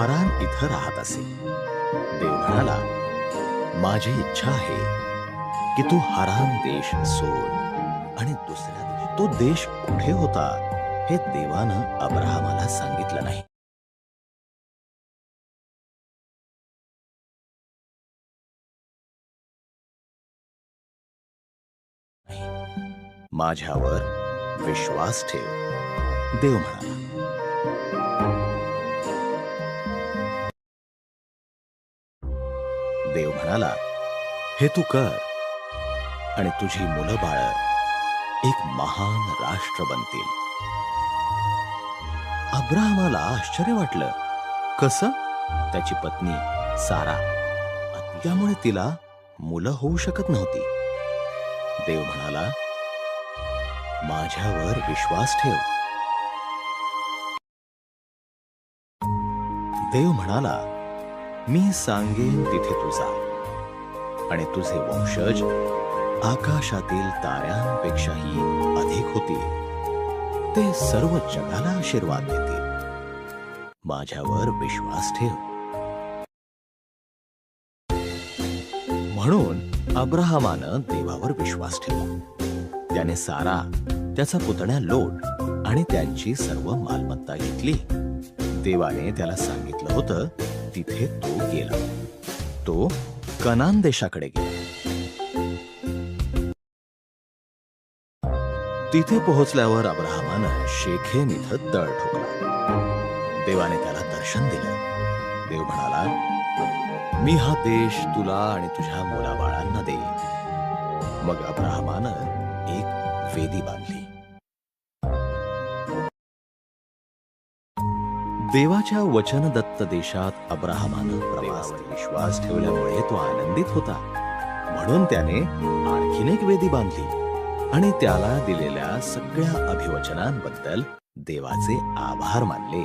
हरान इथं राहत असे. देव म्हणाला माझी इच्छा आहे की तू हरान देश सोड आणि दुसऱ्या तो देश कुठे होता हे देवानं अब्राहमाला सांगितलं नाही माझ्यावर विश्वास ठेव. देव म्हणाला देव म्हणाला हे तू कर. आणि तुझी मुलं बाळ एक महान राष्ट्र बनतील. अब्राहमाला आश्चर्य वाटलं. कस? त्याची पत्नी सारा. त्यामुळे तिला मुलं होऊ शकत नव्हती. देव म्हणाला माझ्यावर विश्वास ठेव. देव म्हणाला मी सांगेन तिथे तू जा आणि तुझे वंशज आकाशातील ताऱ्यांपेक्षाही अधिक होतील. ते सर्व जगाला आशीर्वाद देतील. माझ्यावर विश्वास ठेव. म्हणून अब्राहमानं देवावर विश्वास ठेवला. त्याने सारा त्याचा पुतण्या लोट आणि त्यांची सर्व मालमत्ता घेतली. देवाने त्याला सांगितलं होतं तिथे तो गेला. तो कनान देशाकडे गेला. तिथे पोहोचल्यावर अब्राहमानं शेखेम इथं तळ ठोकला. देवाने त्याला दर्शन दिलं. देव म्हणाला मी हा देश तुला आणि तुझ्या मुलाबाळांना देईन. मग अब्राहमानं एक वेदी बांधली. देवाच्या वचनदत्त देशात अब्राहमानं प्रवासावर विश्वास ठेवल्यामुळे तो आनंदित होता. म्हणून त्याने आणखीन एक वेदी बांधली आणि त्याला दिलेल्या सगळ्या अभिवचनांबद्दल देवाचे आभार मानले.